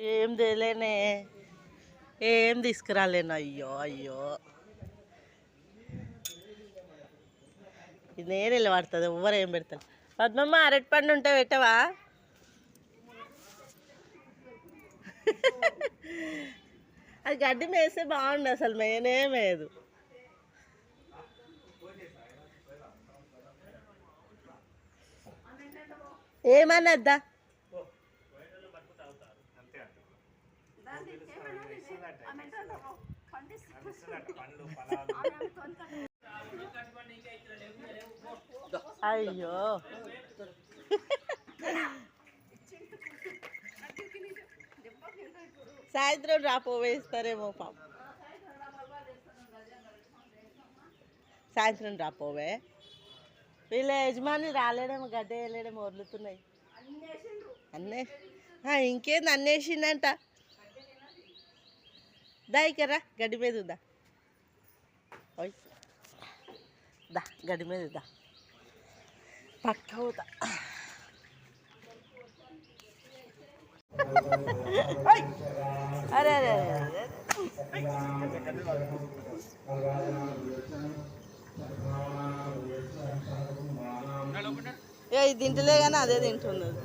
ఏం తేలేనే ఏం తీసుకురాలేను. అయ్యో అయ్యో. ఇది నేను వెళ్ళి పడుతుంది ఎవ్వరు ఏం పెడతారు? పద్మమ్మ అరటి పండు ఉంటే పెట్టవా? అది గడ్డి మేస్తే బాగుండు అసలు. మేనే మేదు. ఏమన్నద్దా? అయ్యో. సాయంత్రం రాపో వేస్తారేమో పాప. సాయంత్రం రాపోవే వీళ్ళ యజమాని రాలేడేమో గడ్డ వేయలేడేమో వదులుతున్నాయి అన్నే ఆ, ఇంకేంది అన్నేసిందంట. దా ఇకరా గడ్డి మీద ఉందా? దా గడ్డి మీద దా పక్క ఓయ్. అరే అరే ఏ తింటలే కానీ అదే తింటున్నది.